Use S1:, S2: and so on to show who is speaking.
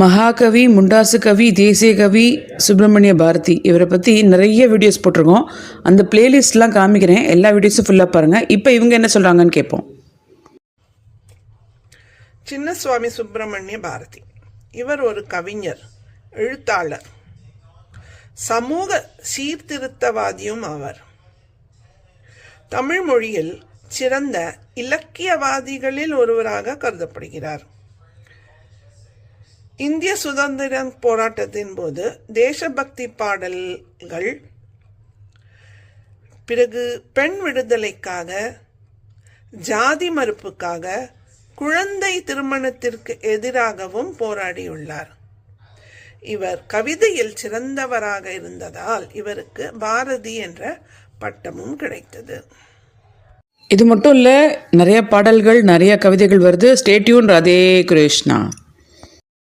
S1: மகாகவி முண்டாசு கவி தேசிய கவி சுப்பிரமணிய பாரதி இவரை பற்றி நிறைய வீடியோஸ் போட்டிருக்கோம். அந்த பிளேலிஸ்ட்லாம் காமிக்கிறேன். எல்லா வீடியோஸும் ஃபுல்லாக பாருங்கள் இப்போ இவங்க என்ன சொல்கிறாங்கன்னு கேட்போம்.
S2: சின்னசுவாமி சுப்பிரமணிய பாரதி. இவர் ஒரு கவிஞர் எழுத்தாளர். சமூக சீர்திருத்தவாதியும் ஆவார் தமிழ் மொழியில் சிறந்த இலக்கியவாதிகளில் ஒருவராக கருதப்படுகிறார். இந்திய சுதந்திர போராட்டத்தின் போது தேசபக்தி பாடல்கள் பிறகு பெண் விடுதலைக்காக ஜாதி மறுப்புக்காக குழந்தை திருமணத்திற்கு எதிராகவும் போராடியுள்ளார். இவர் கவிதையில் சிறந்தவராக இருந்ததால் இவருக்கு பாரதி என்ற பட்டமும் கிடைத்தது.
S1: இது மட்டும் இல்லை நிறைய பாடல்கள் நிறைய கவிதைகள் வருது. ஸ்டேட்யூன் ராதே கிருஷ்ணா